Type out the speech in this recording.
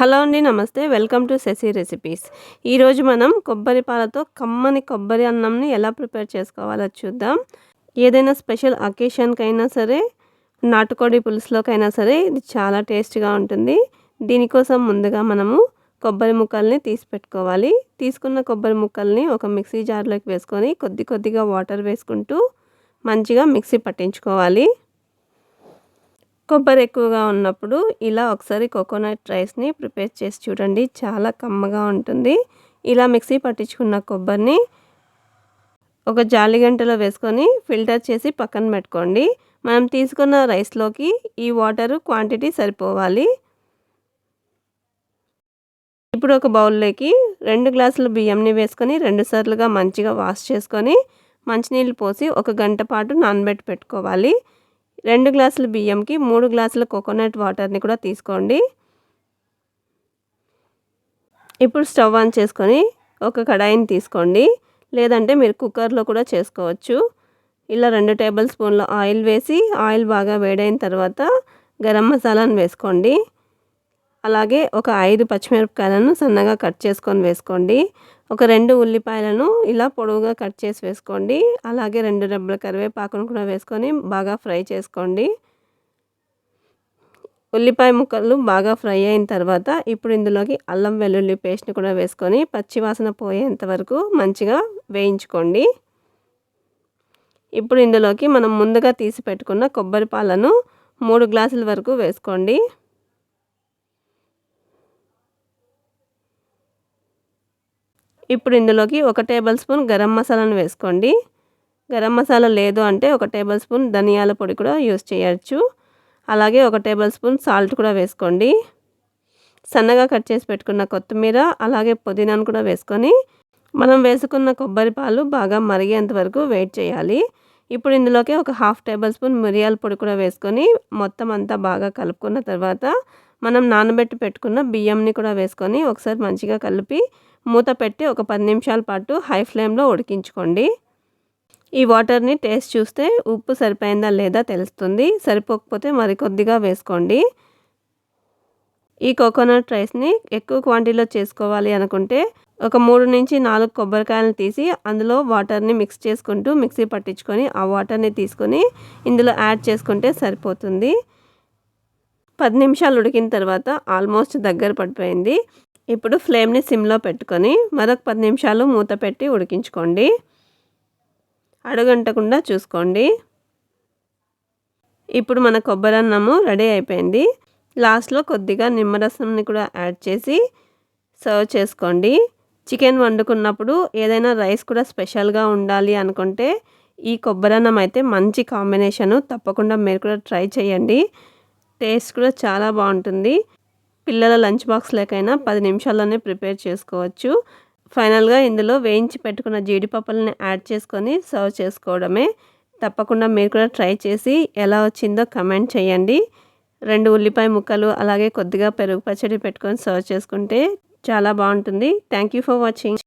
Hello అండి namaste. Welcome to Shashi recipes. ఈరోజు మనం కొబ్బరి పాలతో కమ్మని కొబ్బరి అన్నంని ఎలా ప్రిపేర్ చేసుకోవాలో చూద్దాం. ఏదైనా స్పెషల్ అకేషన్కైనా సరే నాటుకోడి పులుసులోకైనా సరే ఇది చాలా టేస్ట్గా ఉంటుంది. దీనికోసం ముందుగా మనము కొబ్బరి ముక్కల్ని తీసి పెట్టుకోవాలి. తీసుకున్న కొబ్బరి ముక్కల్ని ఒక మిక్సీ జార్లోకి వేసుకొని కొద్ది కొద్దిగా వాటర్ వేసుకుంటూ మంచిగా మిక్సీ పట్టించుకోవాలి. కొబ్బరి ఎక్కువగా ఉన్నప్పుడు ఇలా ఒకసారి కోకోనట్ రైస్ని ప్రిపేర్ చేసి చూడండి. చాలా కమ్మగా ఉంటుంది. ఇలా మిక్సీ పట్టించుకున్న కొబ్బరిని ఒక జాలి గంటలో వేసుకొని ఫిల్టర్ చేసి పక్కన పెట్టుకోండి. మనం తీసుకున్న రైస్లోకి ఈ వాటరు క్వాంటిటీ సరిపోవాలి. ఇప్పుడు ఒక బౌల్లోకి రెండు గ్లాసుల బియ్యంని వేసుకొని రెండు సార్లుగా మంచిగా వాష్ చేసుకొని మంచినీళ్ళు పోసి ఒక గంట పాటు నానబెట్టి పెట్టుకోవాలి. రెండు గ్లాసుల బియ్యంకి మూడు గ్లాసుల కోకోనట్ వాటర్ని కూడా తీసుకోండి. ఇప్పుడు స్టవ్ ఆన్ చేసుకొని ఒక కడాయిని తీసుకోండి. లేదంటే మీరు కుక్కర్లో కూడా చేసుకోవచ్చు. ఇలా రెండు టేబుల్ స్పూన్ల ఆయిల్ వేసి ఆయిల్ బాగా వేడైన తర్వాత గరం మసాలాను వేసుకోండి. అలాగే ఒక ఐదు పచ్చిమిరపకాయలను సన్నగా కట్ చేసుకొని వేసుకోండి. ఒక రెండు ఉల్లిపాయలను ఇలా పొడవుగా కట్ చేసి వేసుకోండి. అలాగే రెండు రెబ్బల కరివేపాకును కూడా వేసుకొని బాగా ఫ్రై చేసుకోండి. ఉల్లిపాయ ముక్కలు బాగా ఫ్రై అయిన తర్వాత ఇప్పుడు ఇందులోకి అల్లం వెల్లుల్లి పేస్ట్ని కూడా వేసుకొని పచ్చివాసన పోయేంత వరకు మంచిగా వేయించుకోండి. ఇప్పుడు ఇందులోకి మనం ముందుగా తీసి పెట్టుకున్న కొబ్బరి పాలను మూడు గ్లాసుల వరకు వేసుకోండి. ఇప్పుడు ఇందులోకి ఒక టేబుల్ స్పూన్ గరం మసాలాను వేసుకోండి. గరం మసాలా లేదు అంటే ఒక టేబుల్ స్పూన్ ధనియాల పొడి కూడా యూస్ చేయొచ్చు. అలాగే ఒక టేబుల్ స్పూన్ సాల్ట్ కూడా వేసుకోండి. సన్నగా కట్ చేసి పెట్టుకున్న కొత్తిమీర అలాగే పుదీనాను కూడా వేసుకొని మనం వేసుకున్న కొబ్బరి పాలు బాగా మరిగేంత వరకు వెయిట్ చేయాలి. ఇప్పుడు ఇందులోకి ఒక హాఫ్ టేబుల్ స్పూన్ మిరియాల పొడి కూడా వేసుకొని మొత్తం అంతా బాగా కలుపుకున్న తర్వాత మనం నానబెట్టి పెట్టుకున్న బియ్యంని కూడా వేసుకొని ఒకసారి మంచిగా కలిపి మూత పెట్టి ఒక పది నిమిషాల పాటు హై ఫ్లేమ్లో ఉడికించుకోండి. ఈ వాటర్ని టేస్ట్ చూస్తే ఉప్పు సరిపోయిందా లేదా తెలుస్తుంది. సరిపోకపోతే మరికొద్దిగా వేసుకోండి. ఈ కోకోనట్ రైస్ని ఎక్కువ క్వాంటిటీలో చేసుకోవాలి అనుకుంటే ఒక మూడు నుంచి నాలుగు కొబ్బరికాయలను తీసి అందులో వాటర్ని మిక్స్ చేసుకుంటూ మిక్సీ పట్టించుకొని ఆ వాటర్ని తీసుకొని ఇందులో యాడ్ చేసుకుంటే సరిపోతుంది. పది నిమిషాలు ఉడికిన తర్వాత ఆల్మోస్ట్ దగ్గర పడిపోయింది. ఇప్పుడు ఫ్లేమ్ని సిమ్లో పెట్టుకొని మరొక పది నిమిషాలు మూత పెట్టి ఉడికించుకోండి. అడుగంటకుండా చూసుకోండి. ఇప్పుడు మన కొబ్బరి అన్నము రెడీ అయిపోయింది. లాస్ట్లో కొద్దిగా నిమ్మరసంని కూడా యాడ్ చేసి సర్వ్ చేసుకోండి. చికెన్ వండుకున్నప్పుడు ఏదైనా రైస్ కూడా స్పెషల్గా ఉండాలి అనుకుంటే ఈ కొబ్బరి అన్నం అయితే మంచి కాంబినేషను తప్పకుండా మీరు కూడా ట్రై చేయండి. టేస్ట్ కూడా చాలా బాగుంటుంది. పిల్లల లంచ్ బాక్స్ లేకైనా పది నిమిషాల్లోనే ప్రిపేర్ చేసుకోవచ్చు. ఫైనల్గా ఇందులో వేయించి పెట్టుకున్న జీడిపప్పులని యాడ్ చేసుకొని సర్వ్ చేసుకోవడమే. తప్పకుండా మీరు కూడా ట్రై చేసి ఎలా వచ్చిందో కమెంట్ చేయండి. రెండు ఉల్లిపాయ ముక్కలు అలాగే కొద్దిగా పెరుగు పచ్చడి పెట్టుకొని సర్వ్ చేసుకుంటే చాలా బాగుంటుంది. Thank you for watching.